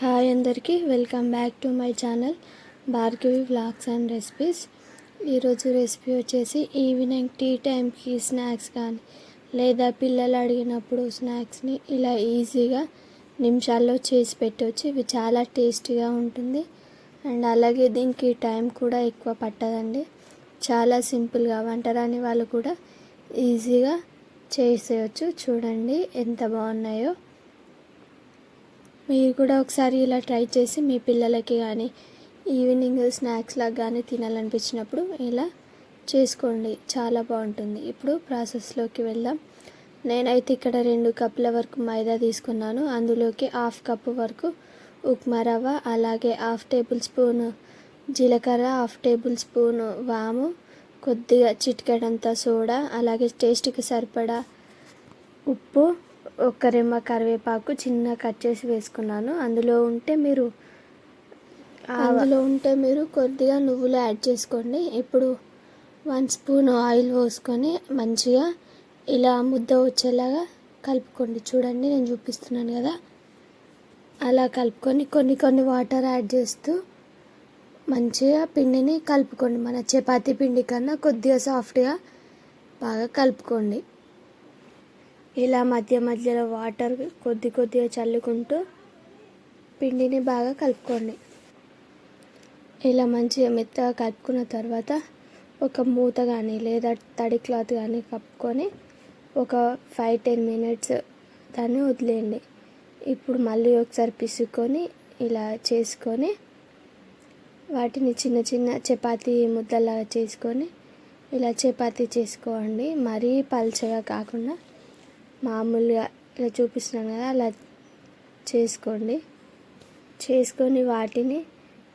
Hi అందరికీ welcome back to my channel Bhargavi vlogs and recipes. ఈరోజు recipe వచ్చేసి evening tea టైంకి snacks కానీ లేదా పిల్లలు అడిగినప్పుడు స్నాక్స్ని ఇలా ఈజీగా నిమిషాల్లో చేసి పెట్టవచ్చు ఇవి చాలా టేస్టీగా ఉంటుంది. అండ్ అలాగే దీనికి టైం కూడా ఎక్కువ పట్టదండి. చాలా సింపుల్గా వంట రాని వాళ్ళు కూడా ఈజీగా చేసేయచ్చు. చూడండి ఎంత బాగున్నాయో. మీరు కూడా ఒకసారి ఇలా ట్రై చేసి మీ పిల్లలకి కానీ ఈవినింగ్ స్నాక్స్ లాగా కానీ తినాలనిపించినప్పుడు ఇలా చేసుకోండి. చాలా బాగుంటుంది. ఇప్పుడు ప్రాసెస్లోకి వెళ్దాం. నేనైతే ఇక్కడ రెండు కప్పుల వరకు మైదా తీసుకున్నాను. అందులోకి హాఫ్ కప్పు వరకు ఉప్మా రవ్వ అలాగే హాఫ్ టేబుల్ స్పూన్ జీలకర్ర హాఫ్ టేబుల్ స్పూన్ వాము కొద్దిగా చిటికెడంత సోడా అలాగే టేస్ట్కి సరిపడా ఉప్పు ఒక రెమ్మ కరివేపాకు చిన్న కట్ చేసి వేసుకున్నాను. అందులో ఉంటే మీరు అందులో ఉంటే మీరు కొద్దిగా నువ్వులు యాడ్ చేసుకోండి. ఇప్పుడు వన్ స్పూన్ ఆయిల్ పోసుకొని మంచిగా ఇలా ముద్ద వచ్చేలాగా కలుపుకోండి. చూడండి నేను చూపిస్తున్నాను కదా. అలా కలుపుకొని కొన్ని కొన్ని వాటర్ యాడ్ చేస్తూ మంచిగా పిండిని కలుపుకోండి. మన చపాతీ పిండి కన్నా కొద్దిగా సాఫ్ట్గా బాగా కలుపుకోండి. ఇలా మధ్య మధ్యలో వాటర్ కొద్ది కొద్దిగా చల్లుకుంటూ పిండిని బాగా కలుపుకోండి. ఇలా మంచిగా మెత్తగా కలుపుకున్న తర్వాత ఒక మూత కానీ లేదా తడి క్లాత్ కానీ కప్పుకొని ఒక ఫైవ్ టెన్ మినిట్స్ దాన్ని వదిలేయండి. ఇప్పుడు మళ్ళీ ఒకసారి పిసుకొని ఇలా చేసుకొని వాటిని చిన్న చిన్న చపాతీ ముద్దలాగా చేసుకొని ఇలా చపాతీ చేసుకోండి. మరీ పల్చగా కాకుండా మామూలుగా ఇలా చూపిస్తున్నాను కదా అలా చేసుకోండి. చేసుకొని వాటిని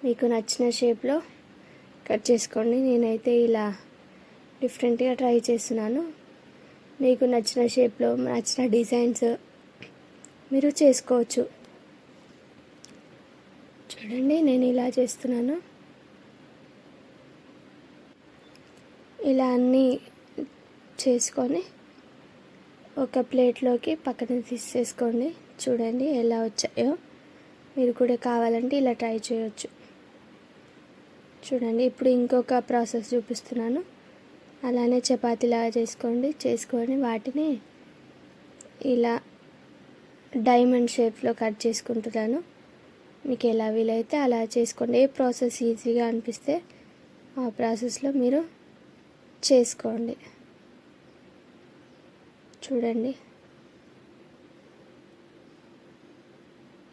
మీకు నచ్చిన షేప్లో కట్ చేసుకోండి. నేనైతే ఇలా డిఫరెంట్గా ట్రై చేస్తున్నాను. మీకు నచ్చిన షేప్లో నచ్చిన డిజైన్స్ మీరు చేసుకోవచ్చు. చూడండి నేను ఇలా చేస్తున్నాను. ఇలా అన్నీ చేసుకొని ఒక ప్లేట్లోకి పక్కన తీసేసుకోండి చూడండి ఎలా వచ్చాయో. మీరు కూడా కావాలంటే ఇలా ట్రై చేయొచ్చు. చూడండి ఇప్పుడు ఇంకొక ప్రాసెస్ చూపిస్తున్నాను. అలానే చపాతీలాగా చేసుకోండి. చేసుకొని వాటిని ఇలా డైమండ్ షేప్లో కట్ చేసుకుంటున్నాను. మీకు ఎలా వీలైతే అలా చేసుకోండి. ఏ ప్రాసెస్ ఈజీగా అనిపిస్తే ఆ ప్రాసెస్లో మీరు చేసుకోండి. చూడండి.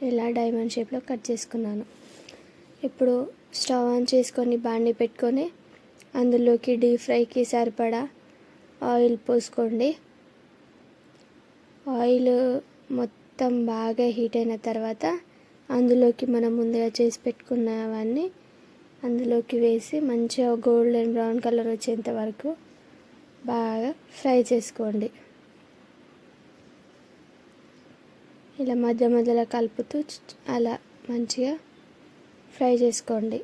ఇలా డైమండ్ షేప్లో కట్ చేసుకున్నాను. ఇప్పుడు స్టవ్ ఆన్ చేసుకొని బాండి పెట్టుకొని అందులోకి డీప్ ఫ్రైకి సరిపడా ఆయిల్ పోసుకోండి. ఆయిల్ మొత్తం బాగా హీట్ అయిన తర్వాత అందులోకి మనం ముందుగా చేసి పెట్టుకున్నవన్నీ అందులోకి వేసి మంచిగా గోల్డెన్ బ్రౌన్ కలర్ వచ్చేంత వరకు బాగా ఫ్రై చేసుకోండి. ఇలా మధ్య మధ్యలో కలుపుతూ అలా మంచిగా ఫ్రై చేసుకోండి.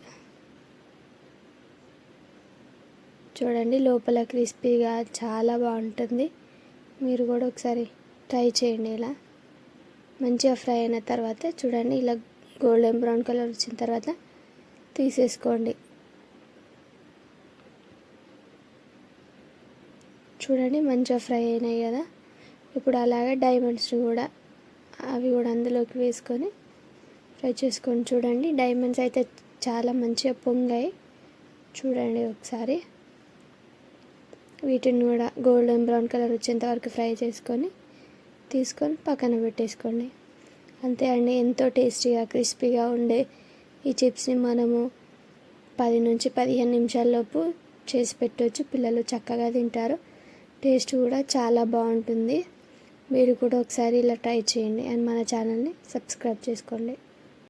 చూడండి లోపల క్రిస్పీగా చాలా బాగుంటుంది. మీరు కూడా ఒకసారి ట్రై చేయండి ఇలా. మంచిగా ఫ్రై అయిన తర్వాత చూడండి ఇలా గోల్డెన్ బ్రౌన్ కలర్ వచ్చిన తర్వాత తీసేసుకోండి. చూడండి మంచిగా ఫ్రై అయినాయి కదా. ఇప్పుడు అలాగే డైమండ్స్ కూడా అవి కూడా అందులోకి వేసుకొని ఫ్రై చేసుకొని చూడండి. డైమండ్స్ అయితే చాలా మంచిగా పొంగాయి. చూడండి ఒకసారి. వీటిని కూడా గోల్డెన్ బ్రౌన్ కలర్ వచ్చేంత వరకు ఫ్రై చేసుకొని తీసుకొని పక్కన పెట్టేసుకోండి. అంతే అండి. ఎంతో టేస్టీగా క్రిస్పీగా ఉండే ఈ చిప్స్ని మనము పది నుంచి పదిహేను నిమిషాల్లోపు చేసి పెట్టవచ్చు పిల్లలు చక్కగా తింటారు. టేస్ట్ కూడా చాలా బాగుంటుంది. మీరు కూడా ఒకసారి ఇలా ట్రై చేయండి అండ్ మన ఛానల్ని సబ్స్క్రైబ్ చేసుకోండి.